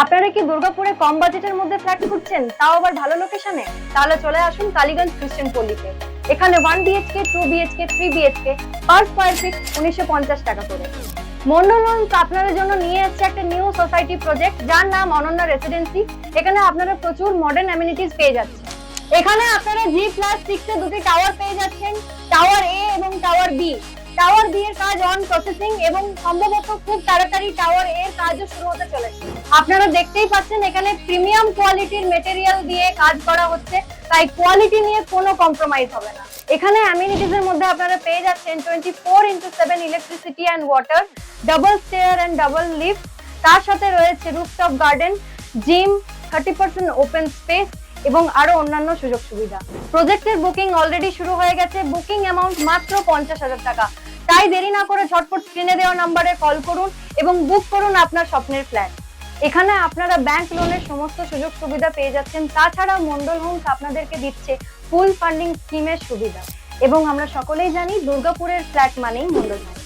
আপনারা কি দুর্গাপুরে কম বাজেটের মধ্যে ফ্ল্যাট খুঁজছেন? তাও আবার ভালো লোকেশনে তাহলে চলে আসুন কালীগঞ্জ খ্রিস্টান পল্লীতে এখানে one BHK two BHK three BHK per square feet উনিশশো পঞ্চাশ টাকা করে। মন্ডল আপনাদের জন্য নিয়ে এসেছে একটা নিউ সোসাইটি প্রজেক্ট যার নাম অনন্যা রেসিডেন্সি এখানে আপনারা প্রচুর মডার্ন অ্যামিনিটিস পেয়ে যাচ্ছেন। এখানে আপনারা জি প্লাস সিক্স এ দুটি টাওয়ার পেয়ে যাচ্ছেন টাওয়ার এ এবং টাওয়ার বি টাওয়ার বি এর কাজ অন প্রসেসিং এবং সম্ভবত খুব তাড়াতাড়ি টাওয়ার এর কাজও শুরু হতে চলেছে। আপনারা দেখতেই পাচ্ছেন এখানে প্রিমিয়াম কোয়ালিটির মেটেরিয়াল দিয়ে কাজ করা হচ্ছে, তাই কোয়ালিটি নিয়ে কোনো কম্প্রোমাইজ হবে না। এখানে অ্যামিনিটিস এর মধ্যে আপনারা পেয়ে যাচ্ছেন twenty four into seven electricity and water double stair and double lift তার সাথে রয়েছে rooftop garden gym thirty percent open space এবং আরও অন্যান্য সুযোগ সুবিধা। প্রজেক্টের বুকিং অলরেডি শুরু হয়ে গেছে। বুকিং অ্যামাউন্ট মাত্র পঞ্চাশ হাজার টাকা। তাই দেরি না করে ঝটপট স্ক্রিনে দেওয়া নাম্বারে কল করুন এবং বুক করুন আপনার স্বপ্নের ফ্ল্যাট এখানে আপনারা ব্যাংক লোনের সমস্ত সুযোগ সুবিধা পেয়ে যাচ্ছেন। তাছাড়া মন্ডল হোমস আপনাদেরকে দিচ্ছে ফুল ফান্ডিং স্কিমের সুবিধা। এবং আমরা সকলেই জানি দুর্গাপুরের ফ্ল্যাট মানেই মন্ডল হোমস